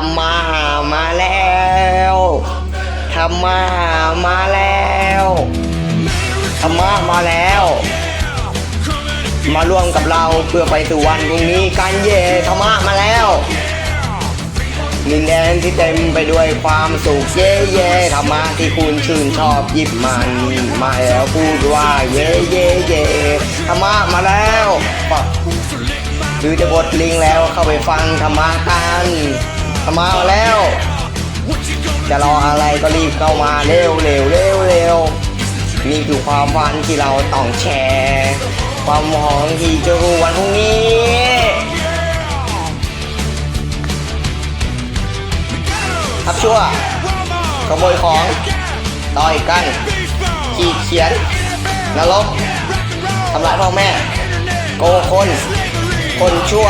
ำมาหามาแล้วทำมาหามาแล้วธรรมะมาแล้ว มาร่วมกับเราเพื่อไปสู่วันพรุ่งนี้กันเย่ธรรมะมาแล้วดินแดนที่เต็มไปด้วยความสุขเย่เย่ธรรมะที่คุณชื่นชอบหยิบมันมาแล้วพูดว่าเย่เย่เย่ธรรมะมาแล้วหรือจะบทลิงแล้วเข้าไปฟังธรรมะกัน มะมาแล้ว จะรออะไรก็รีบเข้ามาเร็วเร็วเร็วเร็วนี่คือความฝันที่เราต้องแชร์ ความหวังที่จะรู้วันพรุ่งนี้ครับชั่วขโมยของ ต่อยกัน ขีดเขียน นรกทำร้ายพ่อแม่ โกคน คนชั่ว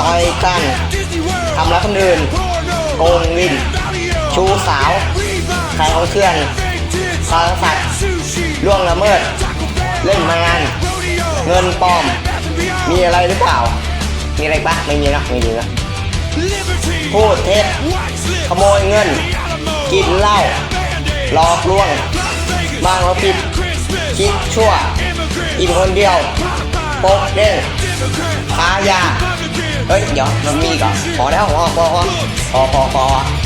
ต่อยกันทำร้ายคนอื่นโกงเงิน ชูสาวขายของเถื่อนสารสัตว์ล่วงละเมิด เล่นมางานเงินปลอม มีอะไรหรือเปล่า มีอะไรปะไม่มีนะไม่มีนะพูดเท็จขโมยเงิน กินเหล้าหลอกลวงบางเราผิดคิดชั่วอินคนเดียวโป๊กเด้งค้ายา เฮ้ยเดี๋ยวมันมีอีก่อพอแล้วพอพอพอพอพอพอ